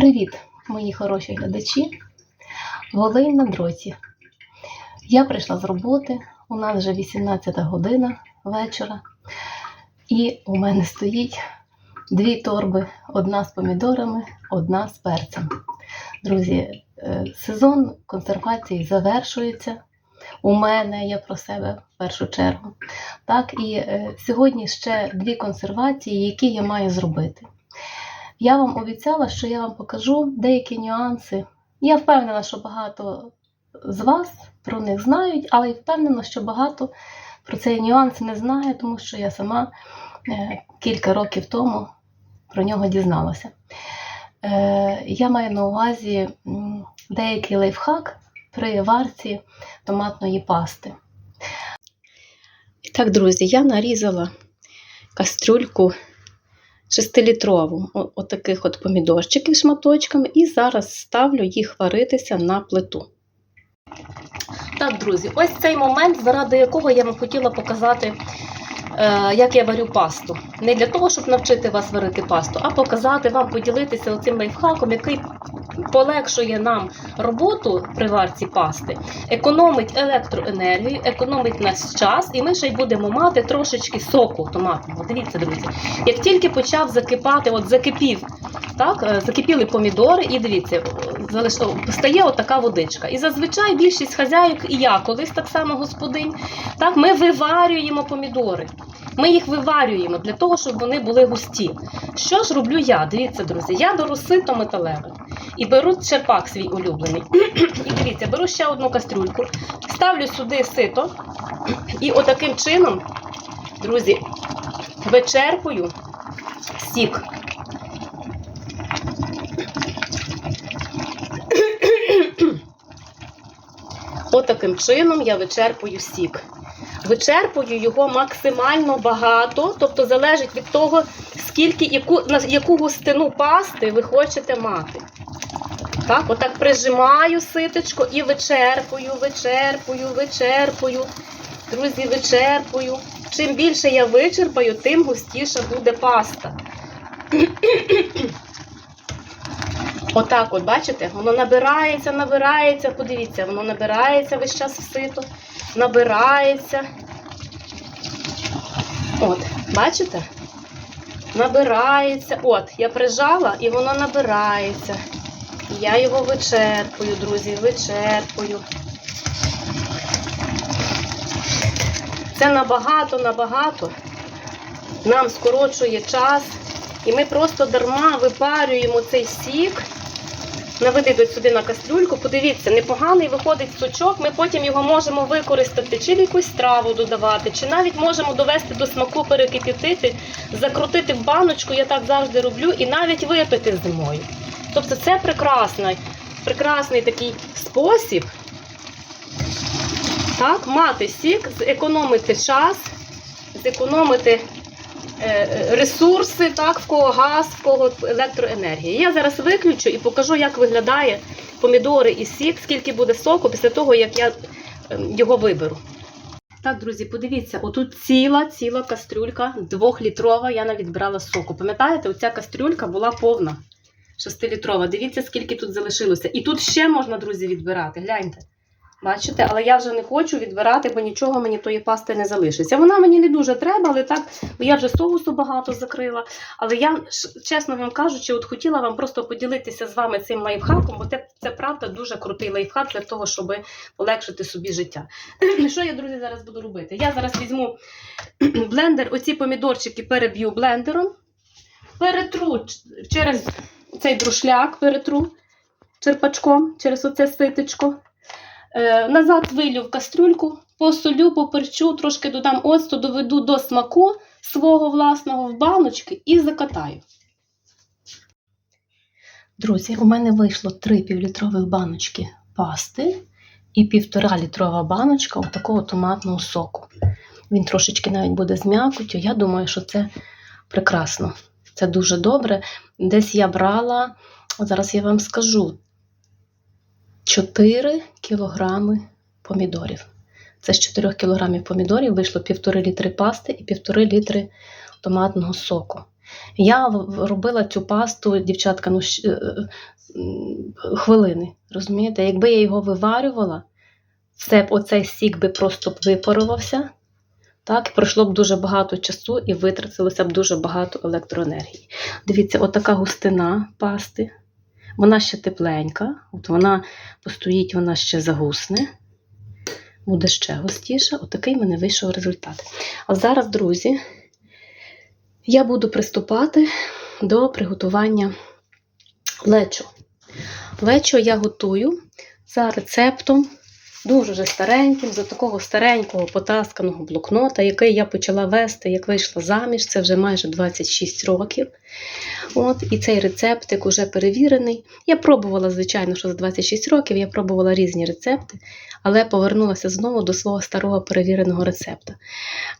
Привіт, мої хороші глядачі. Волинь на дроті. Я прийшла з роботи, у нас вже 18 година вечора, і у мене стоїть дві торби: одна з помідорами, одна з перцем. Друзі, е, сезон консервації завершується. У мене я про себе в першу чергу. Так, і е, сьогодні ще дві консервації, які я маю зробити. Я вам обіцяла, що я вам покажу деякі нюанси. Я впевнена, що багато з вас про них знають, але й впевнена, що багато про цей нюанс не знає, тому що я сама е, кілька років тому про нього дізналася. Е, я маю на увазі деякий лайфхак при варці томатної пасти. І так, друзі, я нарізала кастрюльку 6-літрову, отаких от помідорчиків шматочками, і зараз ставлю їх варитися на плиту. Так, друзі, ось цей момент, заради якого я вам хотіла показати, е, як я варю пасту. Не для того, щоб навчити вас варити пасту, а показати вам, поділитися оцим лайфхаком, який полегшує нам роботу при варці пасти, економить електроенергію, економить наш час, і ми ще й будемо мати трошечки соку томатного. Дивіться, друзі, як тільки почав закипати, от закипів, так, е, закипіли помідори, і дивіться, стає отака водичка. І зазвичай більшість хазяїв, і я колись так само господинь, так, ми виварюємо помідори. Ми їх виварюємо для того, щоб вони були густі. Що ж роблю я? Дивіться, друзі, я беру сито металеве і беру черпак свій улюблений. І дивіться, беру ще одну кастрюльку, ставлю сюди сито, і отаким чином, друзі, вичерпую сік. Отаким чином я вичерпую сік. Вичерпую його максимально багато, тобто залежить від того, скільки, яку, яку густину пасти ви хочете мати. Так, отак прижимаю ситочко і вичерпую, вичерпую, вичерпую. Друзі, вичерпую. Чим більше я вичерпаю, тим густіша буде паста. Отак, от, бачите, воно набирається, набирається. Подивіться, воно набирається весь час в сито, набирається. От, бачите? Набирається. От, я прижала і воно набирається. Я його вичерпую, друзі, вичерпую. Це набагато, набагато нам скорочує час, і ми просто дарма випарюємо цей сік. Наведіть сюди на кастрюльку, подивіться, непоганий виходить сучок, ми потім його можемо використати, чи в якусь страву додавати, чи навіть можемо довести до смаку, перекип'ятити, закрутити в баночку, я так завжди роблю, і навіть випити зимою. Тобто це прекрасний, прекрасний такий спосіб так, мати сік, зекономити час, зекономити е, ресурси, так, в кого газ, в кого електроенергія. Я зараз виключу і покажу, як виглядає помідори і сік, скільки буде соку після того, як я е, його виберу. Так, друзі, подивіться, отут ціла ціла кастрюлька, двохлітрова, я навіть брала соку. Пам'ятаєте, оця кастрюлька була повна. 6-літрова. Дивіться, скільки тут залишилося. І тут ще можна, друзі, відбирати. Гляньте. Бачите, але я вже не хочу відбирати, бо нічого мені тої пасти не залишиться. Вона мені не дуже треба, але так, бо я вже соусу багато закрила. Але я, чесно вам кажучи, от хотіла вам просто поділитися з вами цим лайфхаком, бо це, це правда дуже крутий лайфхак для того, щоб полегшити собі життя. Що я, друзі, зараз буду робити? Я зараз візьму блендер, оці помідорчики переб'ю блендером, перетру через цей друшляк, перетру черпачком, через оце ситечко. Е, Назад вилю в кастрюльку, посолю, поперчу, трошки додам оцту, доведу до смаку свого власного в баночки і закатаю. Друзі, у мене вийшло 3 півлітрових баночки пасти і півтора літрова баночка такого томатного соку. Він трошечки навіть буде з м'якоттю. Я думаю, що це прекрасно. Це дуже добре. Десь я брала, зараз я вам скажу, 4 кілограми помідорів. Це з 4 кілограмів помідорів вийшло 1,5 літри пасти і 1,5 літри томатного соку. Я робила цю пасту, дівчатка, ну, е, е, хвилини. Розумієте? Якби я його виварювала, все оцей сік би просто випарувався. Так, пройшло б дуже багато часу і витратилося б дуже багато електроенергії. Дивіться, отака густина пасти. Вона ще тепленька, от вона постоїть, вона ще загусне. Буде ще густіше. Отакий в мене вийшов результат. А зараз, друзі, я буду приступати до приготування лечо. Лечо я готую за рецептом, дуже вже стареньким, за такого старенького потасканого блокнота, який я почала вести, як вийшла заміж, це вже майже 26 років. От, і цей рецептик уже перевірений. Я пробувала, звичайно, що за 26 років я пробувала різні рецепти, але повернулася знову до свого старого перевіреного рецепту.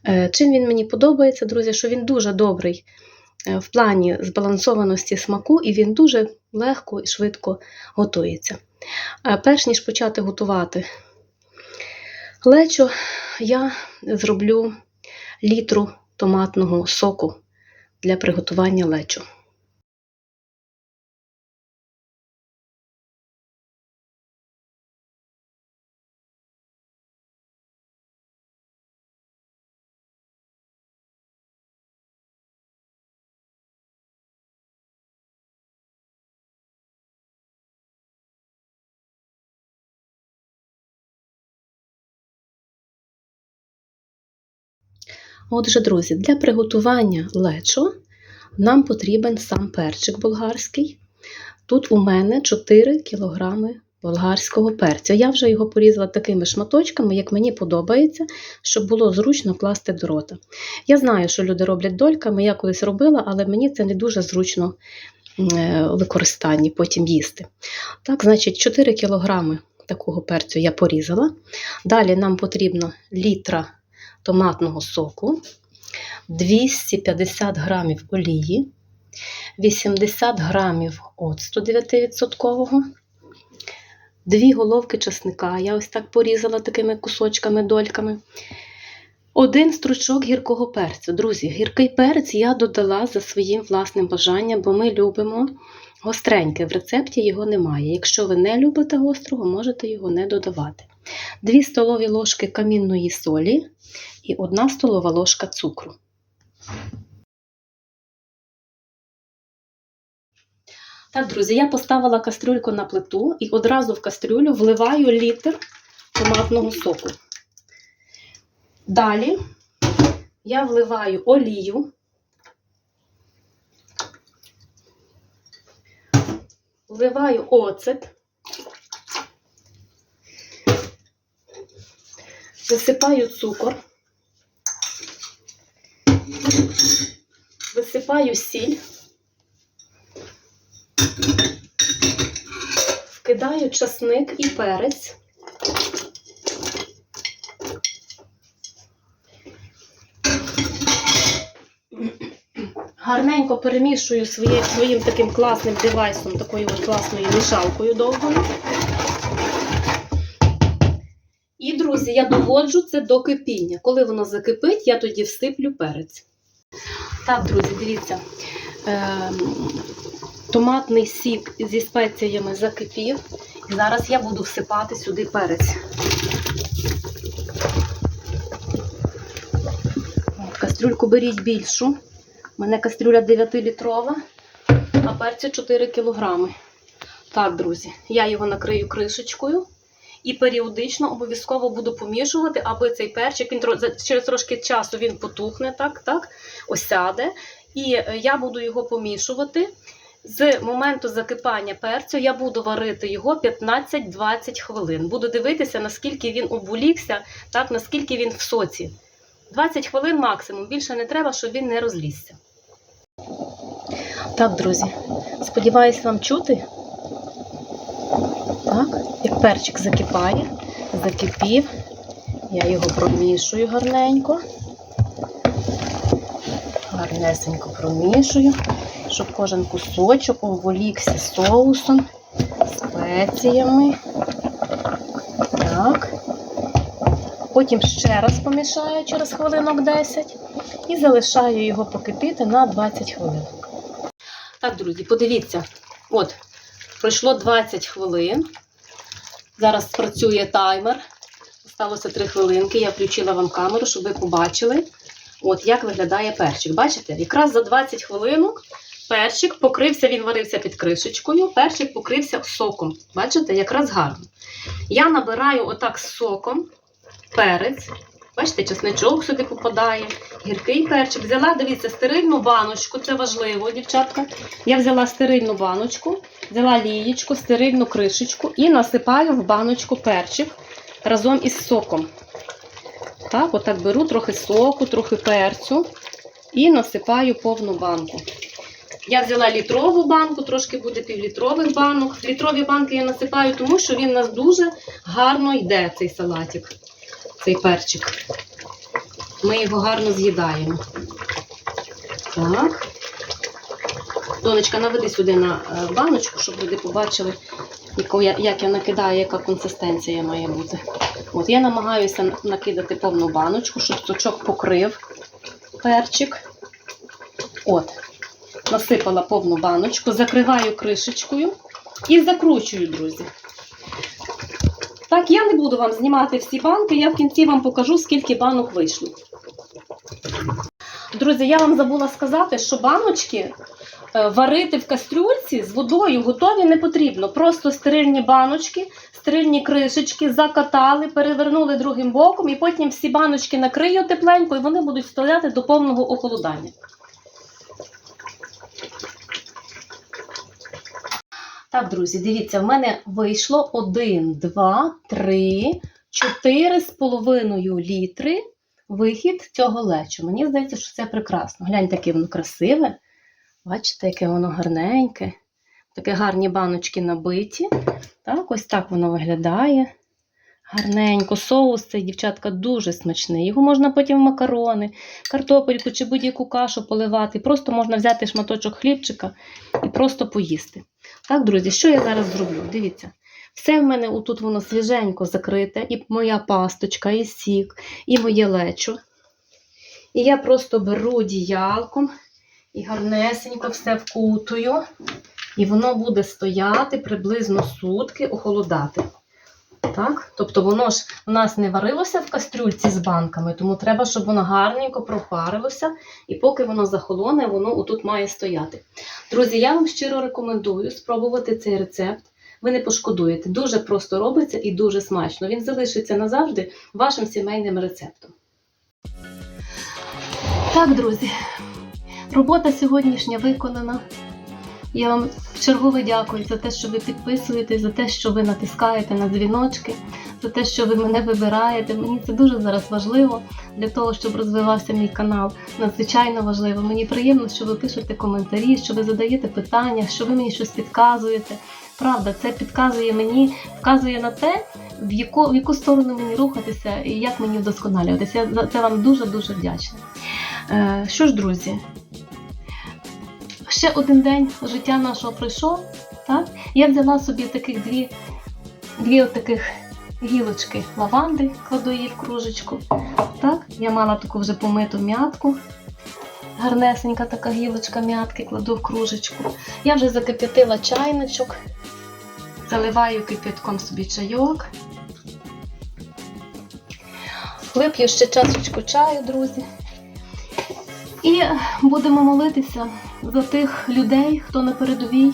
Е, Чим він мені подобається, друзі, що він дуже добрий е, в плані збалансованості смаку, і він дуже легко і швидко готується. Е, Перш ніж почати готувати лечо, я зроблю літру томатного соку для приготування лечо. Отже, друзі, для приготування лечо нам потрібен сам перчик болгарський. Тут у мене 4 кг болгарського перцю. Я вже його порізала такими шматочками, як мені подобається, щоб було зручно класти до рота. Я знаю, що люди роблять дольками, я колись робила, але мені це не дуже зручно е, у використанні потім їсти. Так, значить, 4 кг такого перцю я порізала. Далі нам потрібно літра томатного соку, 250 грамів олії, 80 грамів оцту 9%, дві головки чесника, я ось так порізала такими кусочками, дольками. Один стручок гіркого перцю. Друзі, гіркий перець я додала за своїм власним бажанням, бо ми любимо гостреньке. В рецепті його немає. Якщо ви не любите гострого, можете його не додавати. 2 столові ложки камінної солі і 1 столова ложка цукру. Так, друзі, я поставила кастрюльку на плиту і одразу в кастрюлю вливаю літр томатного соку. Далі я вливаю олію. Вливаю оцет. Висипаю цукор. Висипаю сіль. Вкидаю часник і перець. Гарненько перемішую своє, своїм таким класним девайсом, такою от класною мішалкою довгою. І, друзі, я доводжу це до кипіння. Коли воно закипить, я тоді всиплю перець. Так, друзі, дивіться. Ем, томатний сік зі спеціями закипів. І зараз я буду всипати сюди перець. Кастрюльку беріть більшу. У мене кастрюля 9-літрова, а перцю 4 кілограми. Так, друзі, я його накрию кришечкою і періодично обов'язково буду помішувати, аби цей перчик він через трошки часу він потухне, так, так, осяде. І е, я буду його помішувати. З моменту закипання перцю я буду варити його 15-20 хвилин. Буду дивитися, наскільки він обулікся, так, наскільки він в соці. 20 хвилин максимум, більше не треба, щоб він не розлізся. Так, друзі, сподіваюсь, вам чути. Перчик закипає, закипів. Я його промішую гарненько. Гарнесенько промішую, щоб кожен кусочок оволікся соусом, спеціями. Так. Потім ще раз помішаю через хвилинок 10. і залишаю його покипіти на 20 хвилин. Так, друзі, подивіться, от, пройшло 20 хвилин. Зараз працює таймер. Осталося 3 хвилинки. Я включила вам камеру, щоб ви побачили, от як виглядає перчик. Бачите, якраз за 20 хвилинок перчик покрився, він варився під кришечкою, перчик покрився соком. Бачите, якраз гарно. Я набираю отак з соком перець. Бачите, чесничок сюди попадає, гіркий перчик. Взяла, дивіться, стерильну баночку, це важливо, дівчатка. Я взяла стерильну баночку, взяла лієчку, стерильну кришечку і насипаю в баночку перчик разом із соком. Так, отак беру трохи соку, трохи перцю і насипаю повну банку. Я взяла літрову банку, трошки буде півлітрових банок. Літрові банки я насипаю, тому що він у нас дуже гарно йде, цей салатик, цей перчик. Ми його гарно з'їдаємо. Так. Донечка, наведи сюди на е, баночку, щоб люди побачили, як я накидаю, яка консистенція має бути. От я намагаюся накидати повну баночку, щоб сучок покрив перчик. От. Насипала повну баночку, закриваю кришечкою і закручую, друзі. Так, я не буду вам знімати всі банки, я в кінці вам покажу, скільки банок вийшло. Друзі, я вам забула сказати, що баночки е, варити в кастрюльці з водою готові не потрібно. Просто стерильні баночки, стерильні кришечки закатали, перевернули другим боком і потім всі баночки накрию тепленько і вони будуть стояти до повного охолодання. Так, друзі, дивіться, в мене вийшло 1, 2, 3, 4 з половиною літри вихід цього лечу. Мені здається, що це прекрасно. Гляньте, яке воно красиве. Бачите, яке воно гарненьке. Такі гарні баночки набиті. Так, ось так воно виглядає. Гарненько. Соус цей, дівчатка, дуже смачний. Його можна потім в макарони, картопельку чи будь-яку кашу поливати. Просто можна взяти шматочок хлібчика і просто поїсти. Так, друзі, що я зараз зроблю? Дивіться. Все в мене отут воно свіженько закрите, і моя пасточка, і сік, і моє лечо. І я просто беру діялком і гарнесенько все вкутую, і воно буде стояти приблизно сутки, охолодати. Так? Тобто воно ж у нас не варилося в кастрюльці з банками, тому треба, щоб воно гарненько пропарилося, і поки воно захолоне, воно отут має стояти. Друзі, я вам щиро рекомендую спробувати цей рецепт. Ви не пошкодуєте. Дуже просто робиться і дуже смачно. Він залишиться назавжди вашим сімейним рецептом. Так, друзі, робота сьогоднішня виконана. Я вам чергове дякую за те, що ви підписуєтесь, за те, що ви натискаєте на дзвіночки, за те, що ви мене вибираєте. Мені це дуже зараз важливо для того, щоб розвивався мій канал. Надзвичайно важливо. Мені приємно, що ви пишете коментарі, що ви задаєте питання, що ви мені щось підказуєте. Правда, це підказує мені, вказує на те, в яку, в яку сторону мені рухатися і як мені вдосконалюватися. Я за це вам дуже-дуже вдячна. Е, що ж, друзі, ще один день життя нашого пройшов. Так? Я взяла собі таких дві, дві таких гілочки лаванди, кладу її в кружечку. Так? Я мала таку вже помиту м'ятку. Гарнесенька така гілочка м'ятки, кладу в кружечку. Я вже закип'ятила чайничок, заливаю кипятком собі чайок. Вип'ю ще чашечку чаю, друзі. І будемо молитися за тих людей, хто на передовій,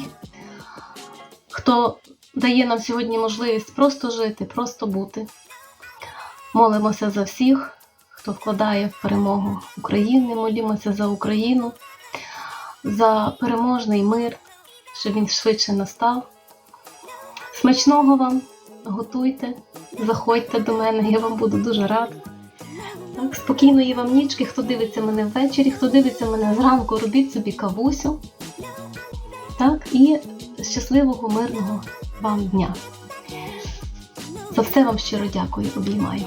хто дає нам сьогодні можливість просто жити, просто бути. Молимося за всіх, хто вкладає в перемогу України, молімося за Україну, за переможний мир, щоб він швидше настав. Смачного вам, готуйте, заходьте до мене, я вам буду дуже рада. Так, спокійної вам нічки, хто дивиться мене ввечері, хто дивиться мене зранку, робіть собі кавусю. Так, і щасливого, мирного вам дня. За все вам щиро дякую, обіймаю.